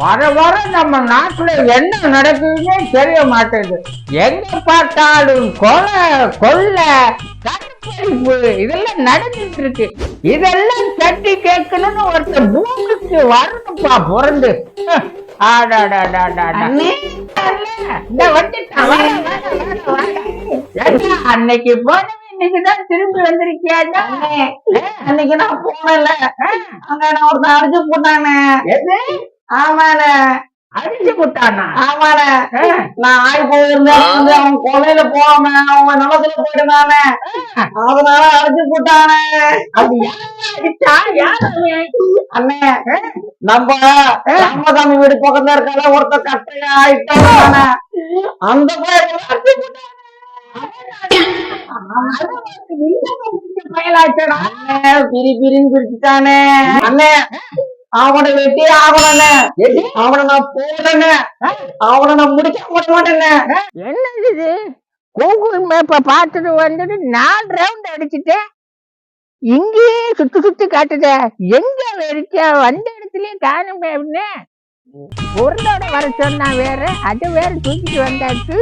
வர வர நம்ம நாட்டுல என்ன நடக்குதுன்னே தெரிய மாட்டேங்குது. எங்க பார்த்தாலும் கொலை கொள்ளை கற்பழிப்பு இதெல்லாம் நடந்துட்டு இருக்கு இதெல்லாம் தட்டி கேட்கணும்னு ஒருத்தர் பூமிக்கு வரணும்ப்பா பிறந்து. அன்னைக்கு போன இன்னைக்குதான் திரும்பி வந்திருக்கியா அன்னைக்கு நான் போனல அங்க நான் ஒருத்தன் அடிச்சு போட்டானே ஆமாண்ணே அடிச்சு விட்டானா ஆமாண்ணே. நான் ஆய் போயிருந்தேன். வந்து அவன் கொலையில போகாம அவன் நிலத்துல போயிட்டானே அதனால அடிச்சு போட்டானே? அண்ணே? நம்ம ராமசாமி வீடு பக்கத்துல இருக்கால ஒருத்தர் கட்டையா ஆயிட்டானே. அந்த போட்டானே. அண்ணே பிரி பிரின்னு பிரிச்சுட்டானே. அண்ணே அவனை வெட்டி ஆகணும்ண்ணே அவனை நான் போடனே அவனை நான் முடிக்க போட என்னது இது? கூகுள் மேப்ப பார்த்துட்டு வந்துட்டு நாலு ரவுண்ட் அடிச்சுட்டேன் இங்கேயே சுத்தி சுத்தி காட்டுதே. எங்க வெறிச்சா வந்த இடத்துலயே காணுமே அப்படின்னு. பொருளோட வர சொன்னா வேற அது வேற தூக்கிட்டு வந்தாச்சு.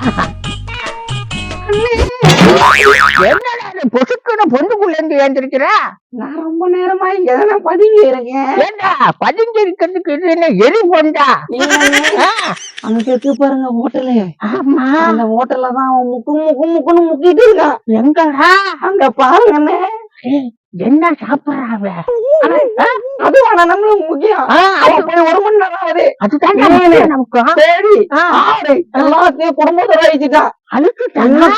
என்னடா இது பொசுக்குன்னு பொந்துக்குள்ள இருந்து ஏந்திருக்கிற நான் ரொம்ப நேரமா இங்கதான் பதுங்கி இருக்கேன். ஏண்டா? பதுங்கி இருக்கிறதுக்கு இது என்ன எரி பொண்டா? அங்க இருக்கு பாருங்க ஹோட்டலு. ஆமா. அந்த ஹோட்டல்ல தான் அவன் முக்கு முக்கு முக்குன்னு முக்கிட்டு இருக்கான். எங்கடா? அங்க பாருங்கண்ணே. என்ன சாப்பிடுறான் அவன்? அது வேணா நம்மளுக்கு முக்கியம். ஒரு மணி நேரம் ஆகுது. அதுதான். நமக்கு. சரி எல்லாத்தையும் குடும்பத்தோட வச்சுட்டான்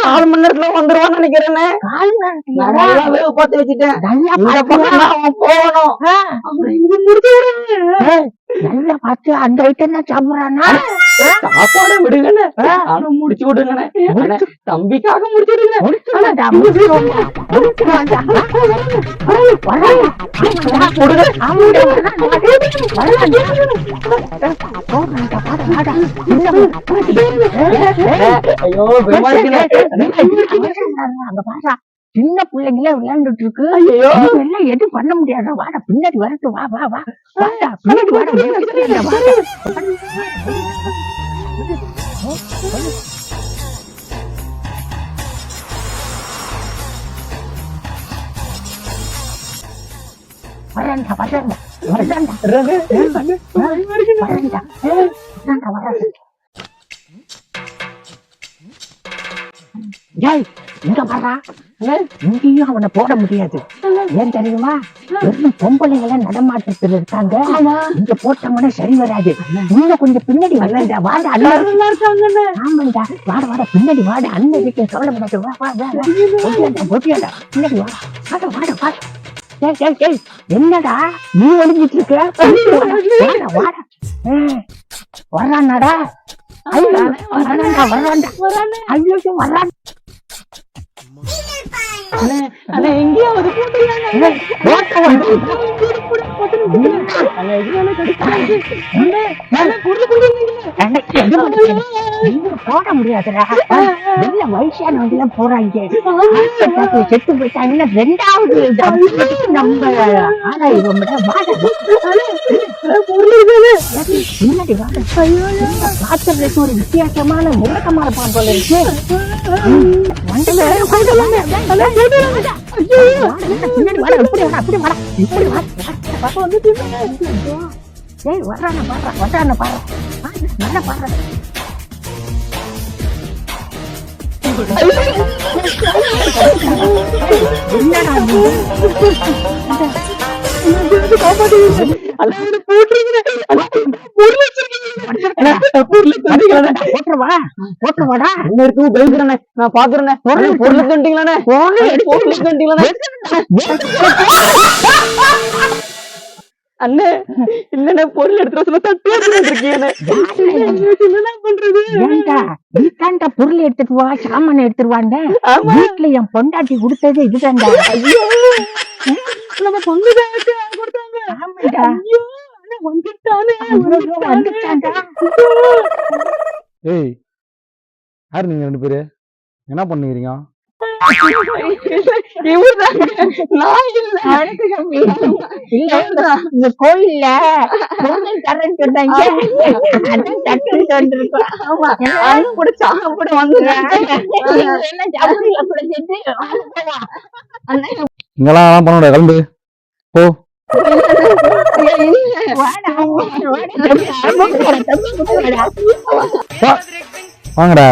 கால் மணி நேரத்துல வந்துருவான்னு நினைக்கிறேனே. கால்? நல்லா வேவு பார்த்து வச்சுட்டேன். போகணும். நல்லா பார்த்து அந்த ஐட்டம் தான் சாப்பிடுறானா? சாப்பாடு விடுங்கண்ணே. நானும் முடிச்சு விடுங்கண்ணே தம்பிக்காக முடிச்சு விடுங்க சின்ன பிள்ளைங்களே விளையாண்டுட்டு இருக்கு எல்லாம் எதுவும் பண்ண முடியாது வாடா பின்னாடி வரட்டும் வா வா வா வாடா பின்னாடி வாடா வரேன்டா வரேன்டா வரேன்டா வரேன்டா வரேன்டா வரேன் ஜெய் இங்க வர்றா இங்கேயும் அவனை போட முடியாது ஏன் தெரியுமா வெறும் பொம்பளைங்கள நடமாட்டத்தில் இருக்காங்க இங்க போட்டோம்னா சரி வராது இன்னும் கொஞ்சம் பின்னாடி வரலடா வாடா அண்ணன் இருக்காங்கண்ணே ஆமாண்டா வாட வாட பின்னாடி வாட அண்ணன் கிட்ட கவலை முடியாது வா வா வா பின்னாடி வா வாட வாட வாட என்னடா? நீ ஒளிஞ்சிட்டு இருக்க வர்றானாடா ஐயா வர்றான்டா வர்றான்டா ஐயோ வர்றான் எங்கேயாவது போட்டுருக்காங்க? நீங்க போட முடியாதுடா. வெளில வயசானவங்க போறாங்க. செத்து போயிட்டாங்கன்னா ரெண்டாவது நம்ம ஆனா விட வாட முன்னாடி வாட ஒரு வித்தியாசமான முழக்கமான பாம்பு போல இருக்கு ஏய் வர்றான பாடுறா வர்றான பாடுறா நல்லா பாடுறா என்னடா நான் பாக்குறேன் பொருள் கண்டிங்களாண்ணே பொருள் அண்ணே இல்லண்ணே பொருள் எடுத்துட்டு சொல்ல இருக்கீங்க என்ன பண்றது பொருள் எடுத்துட்டு வா சாமான் எடுத்துட்டு வாங்க வீட்டுல என் பொண்டாட்டி கொடுத்தது இதுதான்டா ஐயோ நம்ம கொடுத்தாங்க? ஆமாடா. ஐயோ வந்துட்டானே வந்துட்டான்டா. ஏய் யார் நீங்க ரெண்டு பேரு? என்ன பண்ணுகிறீங்க இந்த கோயில்ல அதான் வந்திருக்கோம். ஆமா. அண்ணன் கூட. இங்கெல்லாம் பண்ண முடியாது. கிளம்பு. போ. வாங்கடா.